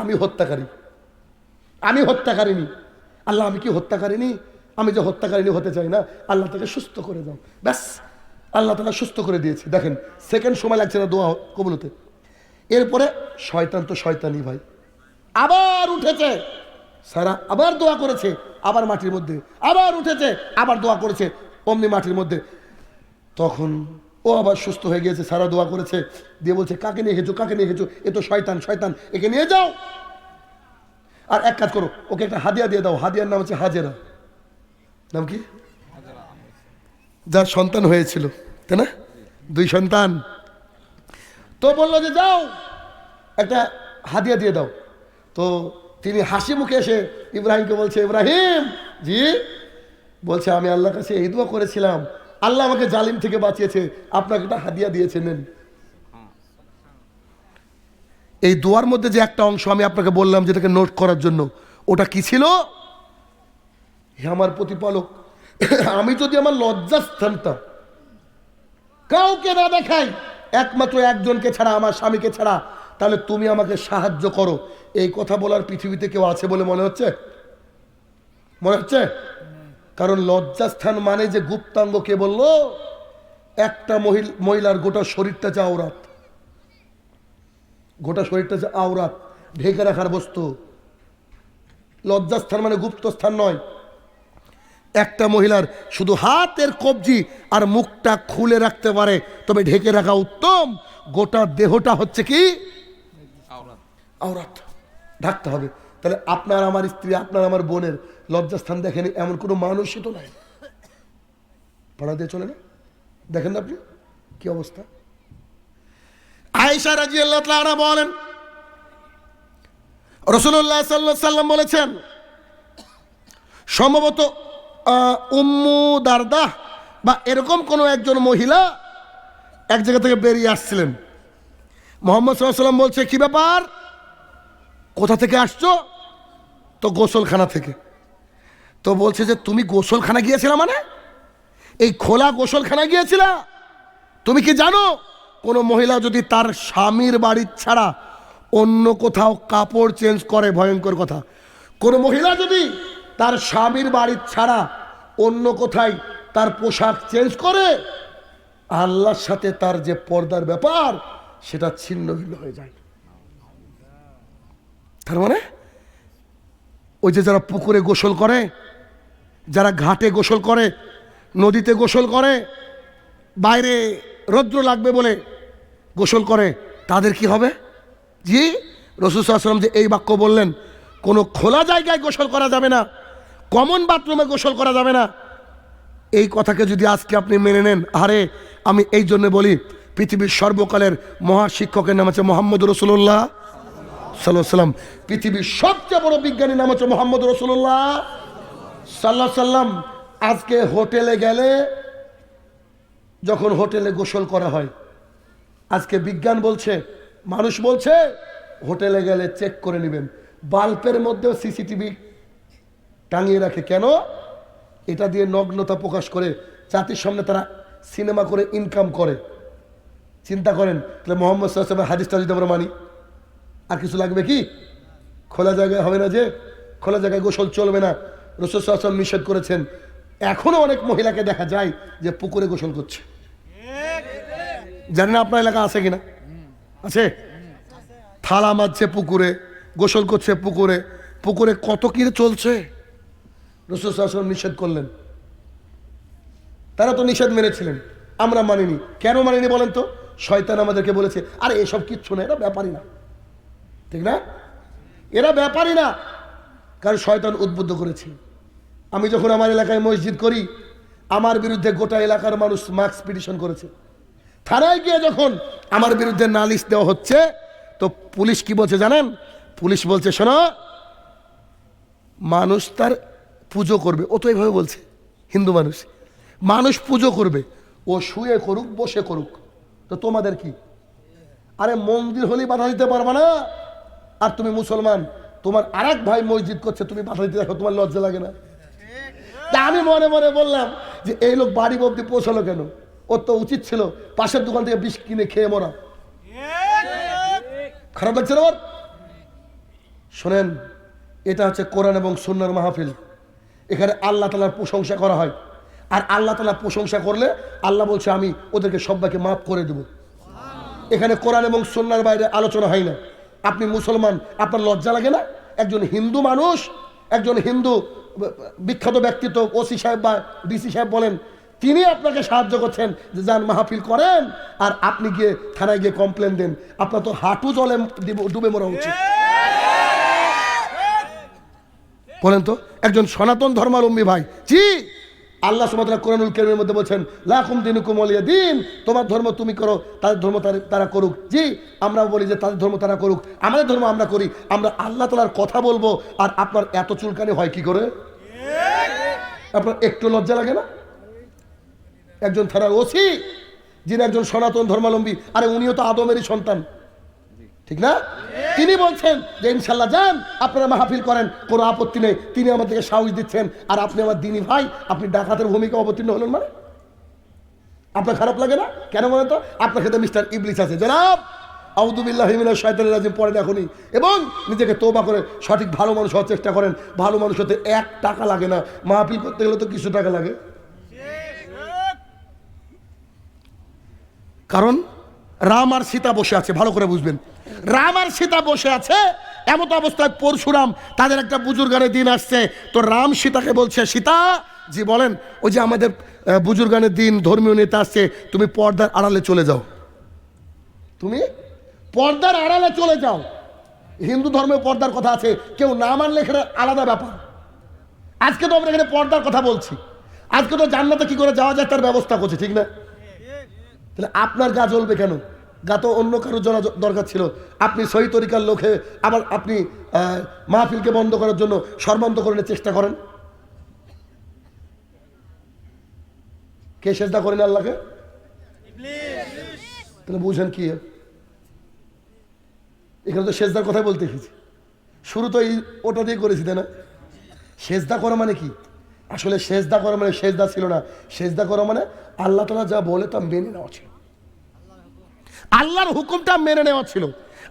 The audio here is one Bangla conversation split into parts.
আমি হত্যাকারী। আমি হত্যাকারিনী আল্লাহ আমি কি হত্যাকারিনী আমি যে হত্যাকারিনী হতে চাই না, আল্লাহ তাকে সুস্থ করে দাও। ব্যাস, আল্লাহ তালা সুস্থ করে দিয়েছে। দেখেন সেকেন্ড সময় লাগছে না দোয়া কবুল হতে এরপরে শয়তান তো শয়তানই ভাই। আবার উঠেছে। সারা আবার দোয়া করেছে, আবার মাটির মধ্যে। আবার উঠেছে, আবার দোয়া করেছে, অমনি মাটির মধ্যে। তখন ও আবার সুস্থ হয়ে গিয়েছে, সারা দোয়া করেছে, দিয়ে বলছে, কাকে নিয়ে গেছো কাকে নিয়ে গেছো এ তো শয়তান শয়তান, একে নিয়ে যাও। আর এক কাজ করো, ওকে একটা হাদিয়া দিয়ে দাও, হাদিয়ার নাম হচ্ছে হাজেরা। নাম কি? যার সন্তান হয়েছিল, তাই না? দুই সন্তান। তো বলল যে, যাও, একটা হাদিয়া দিয়ে দাও। তো তিনি হাসি মুখে এসে ইব্রাহিমকে বলছে, ইব্রাহিম, জি? বলছে, আমি আল্লাহর কাছে এই দোয়া করেছিলাম আল্লাহ আমাকে জালিম থেকে বাঁচিয়েছে। আপনাকে একটা হাদিয়া দিয়েছে, নেন। এই দোয়ার মধ্যে যে একটা অংশ আমি আপনাকে বললাম যেটাকে নোট করার জন্য, ওটা কি ছিল? হে আমার প্রতিপালক, আমি যদি আমার লজ্জাস্থানটা কাউকে না দেখাই, একমাত্র একজনকে ছাড়া, আমার স্বামীকে ছাড়া, তাহলে তুমি আমাকে সাহায্য করো। এই কথা বলার পৃথিবীতে কেউ আছে বলে মনে হচ্ছে? মনে হচ্ছে? কারণ লজ্জাস্থান মানে যে গুপ্তাঙ্গ কে বলল একটা মহিল- মহিলার গোটা শরীরটা যে আওরাত। গোটা শরীরটা যে আওরাত ঢেকে রাখার বস্তু। লজ্জাস্থান মানে গুপ্ত স্থান নয়। একটা মহিলার শুধু হাতের কবজি আর মুখটা খুলে রাখতে পারে তবে ঢেকে রাখা উত্তম। গোটা দেহটা হচ্ছে কি? আওরাত। ঢাকতে হবে। তাহলে আপনার আমার স্ত্রী, আপনার আমার বোনের লজ্জাস্থান দেখেনি, এমন কোনো মানুষই তো নাই। পাড়া দিয়ে চলে না? দেখেন না আপনি? কি অবস্থা? আয়েশা রাজি আল্লাহ বলেন রসুল্লাহ সাল্লাহ সাল্লাম বলেছেন, সম্ভবত উম্মু দারদা বা এরকম কোনো একজন মহিলা এক জায়গা থেকে বেরিয়ে আসছিলেন। মোহাম্মদ সাল্লাম বলছে, কি ব্যাপার? কোথা থেকে আসছো? তো গোসলখানা থেকে। তো বলছে যে, তুমি গোসলখানা গিয়েছিলা মানে? এই খোলা গোসলখানা গিয়েছিলা? তুমি কি জানো, কোনো মহিলা যদি তার স্বামীর বাড়ির ছাড়া অন্য কোথাও কাপড় চেঞ্জ করে, ভয়ঙ্কর কথা। কোনো মহিলা যদি তার স্বামীর বাড়ির ছাড়া অন্য কোথায় তার পোশাক চেঞ্জ করে, আল্লাহর সাথে তার যে পর্দার ব্যাপার, সেটা ছিন্ন ভিন্ন হয়ে যায়। তার মানে? ওই যে যারা পুকুরে গোসল করে, যারা ঘাটে গোসল করে, নদীতে গোসল করে, বাইরে রৌদ্র লাগবে বলে গোসল করে, তাদের কি হবে? জি রসুলাম যে এই বাক্য বললেন, কোনো খোলা জায়গায় গোসল করা যাবে না, কমন বাথরুমে গোসল করা যাবে না। এই কথাকে যদি আজকে আপনি মেনে নেন, আরে আমি এই জন্য বলি, পৃথিবীর সর্বকালের মহাশিক্ষকের নাম হচ্ছে মোহাম্মদ রসুল্লাহ সাল্লাহ সাল্লাম, পৃথিবীর সবচেয়ে বড় বিজ্ঞানীর নাম হচ্ছে মোহাম্মদ রসুল্লাহ সাল্লাহ সাল্লাম। আজকে হোটেলে গেলে যখন হোটেলে গোসল করা হয়, আজকে বিজ্ঞান বলছে, মানুষ বলছে, হোটেলে গেলে চেক করে নেবেন। বাল্বের মধ্যেও সিসিটিভি টাঙিয়ে রাখে। কেন? এটা দিয়ে নগ্নতা প্রকাশ করে, জাতির সামনে তারা সিনেমা করে ইনকাম করে। চিন্তা করেন, তাহলে মোহাম্মদ সাল্লামের হাদিসটা যদি আমরা মানি আর কিছু লাগবে কি? খোলা জায়গায় হবে না যে, খোলা জায়গায় গোসল চলবে না। রসুল নিষেধ করেছেন। এখনও অনেক মহিলাকে দেখা যায় যে পুকুরে গোসল করছে। জানেন আপনার এলাকা আছে কিনা? আছে? থালা মারছে পুকুরে, গোসল করছে পুকুরে। পুকুরে কত কি চলছে? রসুল নিষেধ করলেন। তারা তো নিষেধ মেনেছিলেন। আমরা মানিনি। কেন মানিনি বলেন তো? শয়তান আমাদেরকে বলেছে, আরে এসব কিচ্ছু না, এরা ব্যাপারই না। ঠিক না? এরা ব্যাপারই না। কারণ শয়তান উদ্বুদ্ধ করেছে। আমি যখন আমার এলাকায় মসজিদ করি, আমার বিরুদ্ধে গোটা এলাকার মানুষ মার্কস পিটিশন করেছে। থানায় গিয়ে যখন আমার বিরুদ্ধে নালিশ দেওয়া হচ্ছে, তো পুলিশ কি বলছে জানেন? পুলিশ বলছে, শোনো, মানুষ তার পুজো করবে। ও তো এইভাবে বলছে, হিন্দু মানুষ। মানুষ পুজো করবে। ও শুয়ে করুক, বসে করুক। তো তোমাদের কি? আরে মন্দির হলেই বাধা দিতে পারবে না। আর তুমি মুসলমান, তোমার আরেক ভাই মসজিদ করছে, তুমি বাধা দিতে দেখো, তোমার লজ্জা লাগে না। তা আমি মনে মনে বললাম যে এই লোক বাড়ি অব্দি পৌঁছালো কেন? ওর তো উচিত ছিল পাশের দোকান থেকে বিষ কিনে খেয়ে মরা। খারাপ লাগছে না শোনেন, এটা হচ্ছে কোরআন এবং সুন্নার মাহফিল। এখানে আল্লাহ তালার প্রশংসা করা হয়। আর আল্লাহ তালা প্রশংসা করলে আল্লাহ বলছে, আমি ওদেরকে সবাইকে মাফ করে দেব। এখানে কোরআন এবং সন্ন্যার বাইরে আলোচনা হয় না। আপনি মুসলমান, আপনার লজ্জা লাগে না? একজন হিন্দু মানুষ, একজন হিন্দু বিখ্যাত ব্যক্তিত্ব, ওসি সাহেব বা ডিসি সাহেব বলেন, তিনি আপনাকে সাহায্য করছেন যে যান মাহফিল করেন, আর আপনি গিয়ে থানায় গিয়ে কমপ্লেন দেন। আপনার তো হাঁটু জলে ডুবে মরা উচিত। বলেন তো, একজন সনাতন ধর্মাবলম্বী ভাই, জি আল্লাহ সুমাত্রা কোরআনুল কেরমের মধ্যে বলছেন, লাকুম দিন কুমলিয়া দিন, তোমার ধর্ম তুমি করো, তাদের ধর্ম তারা- করুক। জি আমরা বলি যে তাদের ধর্ম তারা করুক। আমাদের ধর্ম আমরা করি, আমরা আল্লাহ তালার কথা বলব, আর আপনার এত চুলকানি হয় কি করে? আপনার একটু লজ্জা লাগে না? একজন থানার ওসি, যিনি একজন সনাতন ধর্মাবলম্বী, আরে উনিও তো আদমেরই সন্তান। ঠিক না? তিনি বলছেন যে ইনশাল্লাহ যান আপনারা মাহফিল করেন কোনো আপত্তি নেই। তিনি আমাদেরকে সাহস দিচ্ছেন। আর আপনি আমার দিনী ভাই আপনি ডাকাতের ভূমিকা অবতীর্ণ হলেন মানে? আপনার খারাপ লাগে না? কেন বলেন তো? আপনার সাথে মিস্টার ইবলিস আছে। জনাব আউদুবিল্লাহ হিমিনা শয়তানের রাজিম পড়েন এখনই এবং নিজেকে তোবা করে সঠিক ভালো মানুষ হওয়ার চেষ্টা করেন। ভালো মানুষ হতে এক টাকা লাগে না। মাহফিল করতে গেলে তো কিছু টাকা লাগে। কারণ রাম আর সীতা বসে আছে, ভালো করে বুঝবেন। রাম আর সীতা বসে আছে, এমত অবস্থায় পরশুরাম তাদের একটা বুজুর্গানের দিন আসছে। তো রাম সীতাকে বলছে, সীতা, জি বলেন, ওই যে আমাদের বুজুর্গানের দিন, ধর্মীয় নেতা আসছে, তুমি পর্দার আড়ালে চলে যাও। তুমি পর্দার আড়ালে চলে যাও। হিন্দু ধর্মে পর্দার কথা আছে, কেউ না মানলে এখানে আলাদা ব্যাপার। আজকে তো আমরা এখানে পর্দার কথা বলছি। আজকে তো জান্নাতে কি করে যাওয়া যায় তার ব্যবস্থা করছে, ঠিক না? তাহলে আপনার গা জ্বলবে কেন? গা তো অন্য কারও জ্বলা জ- দরকার ছিল। আপনি সহি তরিকার লোকে, আবার আপনি মাহফিলকে বন্ধ করার জন্য সর্বান্তকরণের চেষ্টা করেন। কে চেষ্টা করেন আল্লাহকে? তাহলে বুঝেন কি? এখানে তো সেজদার কথাই বলতে এসেছি। শুরু তো এই ওটা দিয়ে করেছি, তাই না? সেজদা করা মানে কি? আসলে সেজদা করা মানে সেজদা ছিল না। সেজদা করা মানে আল্লাহ তালা যা বলে তা মেনে নেওয়া ছিল। আল্লাহর হুকুমটা মেনে নেওয়া ছিল।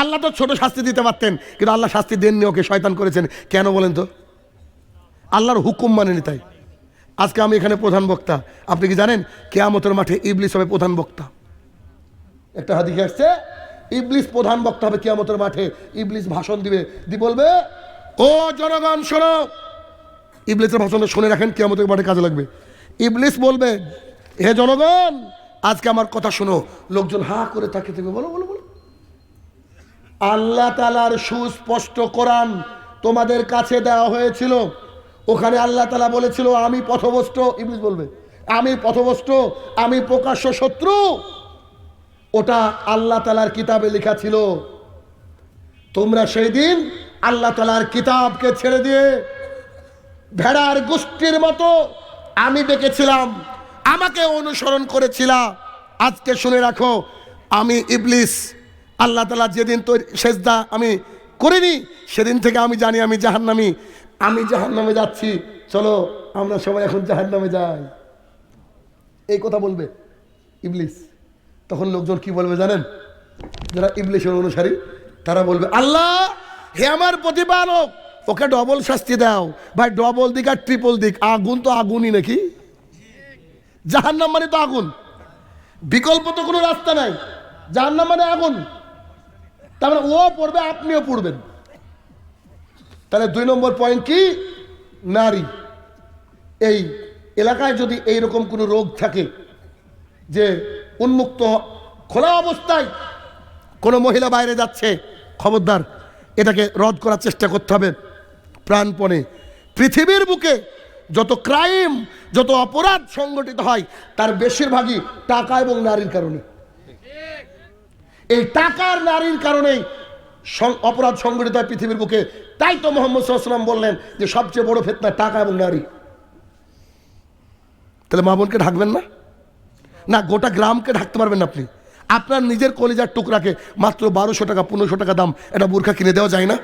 আল্লাহ তো ছোট শাস্তি দিতে পারতেন, কিন্তু আল্লাহ শাস্তি দেননি, ওকে শয়তান করেছেন। কেন বলেন তো? আল্লাহর হুকুম মানেনি তাই। আজকে আমি এখানে প্রধান বক্তা। আপনি কি জানেন? কেয়ামতের মাঠে ইবলিস হবে প্রধান বক্তা। একটা হাদিকে আসছে, ইবলিস প্রধান বক্তা হবে কেয়ামতের মাঠে। ইবলিস ভাষণ দিবে। দি বলবে, ও জনগণ, শোনো। ইবলিসের ভাষণটা শুনে রাখেন, কেয়ামতের মাঠে কাজে লাগবে। ইবলিস বলবে, হে জনগণ আজকে আমার কথা শোনো। লোকজন হা করে তাকে থাকবে, বলো বলো বলো। আল্লাহ তালার সুস্পষ্ট কোরআন তোমাদের কাছে দেওয়া হয়েছিল। ওখানে আল্লাহ তালা বলেছিল, আমি পথভ্রষ্ট। ইবলিস বলবে, আমি পথভ্রষ্ট, আমি প্রকাশ্য শত্রু। ওটা আল্লাহ তালার কিতাবে লেখা ছিল। তোমরা সেই দিন আল্লাহ তালার কিতাবকে ছেড়ে দিয়ে ভেড়ার গোষ্ঠীর মতো আমি ডেকেছিলাম। আমাকে অনুসরণ করেছিলাম আজকে শুনে রাখো, আমি ইবলিস, আল্লাহ তালা যেদিন তো সেজদা আমি করিনি, সেদিন থেকে আমি জানি আমি জাহান্নামি। আমি জাহান্নামে যাচ্ছি। চলো, আমরা সবাই এখন জাহান্নামে যাই। এই কথা বলবে ইবলিস। তখন লোকজন কি বলবে জানেন? যারা ইবলিশের অনুসারী, তারা বলবে, আল্লাহ, হে আমার প্রতিপালক, ওকে ডবল শাস্তি দাও। ভাই ডবল দিক আর ট্রিপল দিক। আগুন তো আগুনই নাকি? জাহান্নাম মানে তো আগুন। বিকল্প তো কোনো রাস্তা নাই। জাহান্নাম মানে আগুন। তার মানে ও পড়বে, আপনিও পড়বেন। তাহলে দুই নম্বর পয়েন্ট কি? নারী। এই এলাকায় যদি এই রকম কোনো রোগ থাকে যে উন্মুক্ত খোলা অবস্থায় কোনো মহিলা বাইরে যাচ্ছে, খবরদার, এটাকে রদ করার চেষ্টা করতে হবে প্রাণপণে। পৃথিবীর বুকে যত ক্রাইম, যত অপরাধ সংগঠিত হয়, তার বেশিরভাগই টাকা এবং নারীর কারণে। এই টাকার নারীর কারণেই অপরাধ সংগঠিত হয় পৃথিবীর বুকে। তাই তো মোহাম্মদ সাল্লাম বললেন যে সবচেয়ে বড় ফেতনা টাকা এবং নারী। তাহলে মা বোনকে ঢাকবেন না? না, গোটা গ্রামকে ঢাকতে পারবেন না আপনি। আপনার নিজের কলিজার টুকরাকে মাত্র বারোশো টাকা, পনেরোশো টাকা দাম এটা বোরখা কিনে দেওয়া যায় না?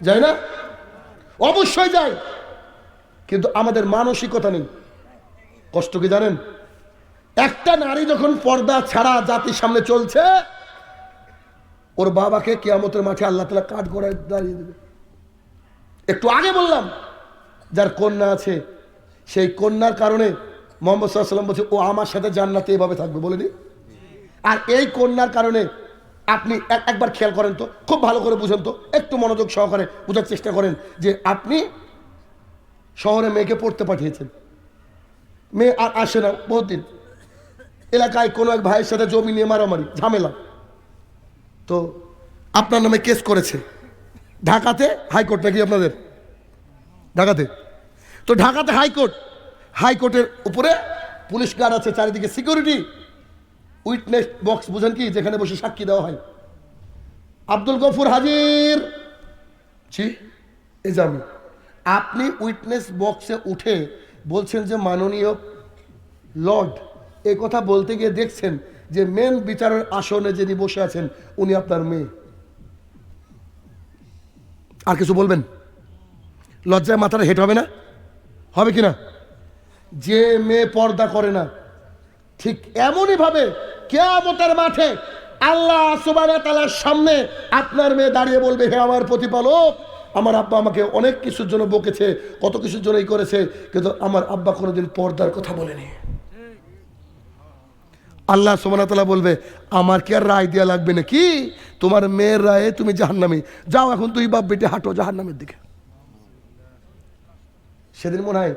যায় না? অবশ্যই যায়। কিন্তু আমাদের মানসিকতা নেই। কষ্ট কি জানেন? একটা নারী যখন পর্দা ছাড়া জাতির সামনে চলছে, ওর বাবাকে কেয়ামতের মাঠে আল্লাহ তালা কাঠ গড়ায় দাঁড়িয়ে দেবে। একটু আগে বললাম, যার কন্যা আছে, সেই কন্যার কারণে মোহাম্মদ সাল্লাম বলছে, ও আমার সাথে জান্নাতে এভাবে থাকবে। বলেনি আর এই কন্যার কারণে আপনি একবার খেয়াল করেন তো, খুব ভালো করে বুঝেন তো, একটু মনোযোগ সহকারে বোঝার চেষ্টা করেন যে আপনি শহরে মেয়েকে পড়তে পাঠিয়েছেন। মেয়ে আর আসে না বহুত দিন এলাকায় কোনো এক ভাইয়ের সাথে জমি নিয়ে মারামারি, ঝামেলা। তো আপনার নামে কেস করেছে। ঢাকাতে হাইকোর্ট নাকি আপনাদের? ঢাকাতে। তো ঢাকাতে হাইকোর্ট, হাইকোর্টের উপরে পুলিশ গার্ড আছে, চারিদিকে সিকিউরিটি। উইটনেস বক্স, বুঝেন কি? যেখানে বসে সাক্ষী দেওয়া হয়। আব্দুল গফুর হাজির। জি এই যে আমি। আপনি উইটনেস বক্সে উঠে বলছেন যে মাননীয় লর্ড এই কথা বলতে গিয়ে দেখছেন যে মেন বিচারের আসনে যিনি বসে আছেন, উনি আপনার মেয়ে। আর কিছু বলবেন? লজ্জায় মাথাটা হেঁট হবে না? হবে কি না? যে মেয়ে পর্দা করে না, ঠিক এমনই ভাবে কেয়ামতের মাঠে আল্লাহ ওয়া সামনে আপনার মেয়ে দাঁড়িয়ে বলবে, হে আমার প্রতিপালক আমার আব্বা আমাকে অনেক কিছুর জন্য বকেছে, কত কিছুর জন্যই করেছে, কিন্তু আমার আব্বা কোনোদিন পর্দার কথা বলেনি। আল্লাহ সোমানাতলা বলবে, আমার কি আর রায় দেওয়া লাগবে না কি তোমার মেয়ের রায়ে তুমি জাহান্নামে। যাও এখন তুই বাপ বেটে হাঁটো জাহান্নামের দিকে। সেদিন মনে হয়,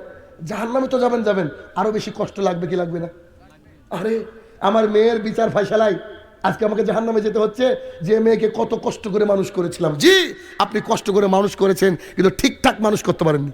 জাহান্নামে তো যাবেন যাবেন। আরও বেশি কষ্ট লাগবে কি লাগবে না? আরে, আমার মেয়ের বিচার ফাইসালাই আজকে আমাকে জাহান নামে যেতে হচ্ছে, যে মেয়েকে কত কষ্ট করে মানুষ করেছিলাম। জি, আপনি কষ্ট করে মানুষ করেছেন, কিন্তু ঠিকঠাক মানুষ করতে পারেননি।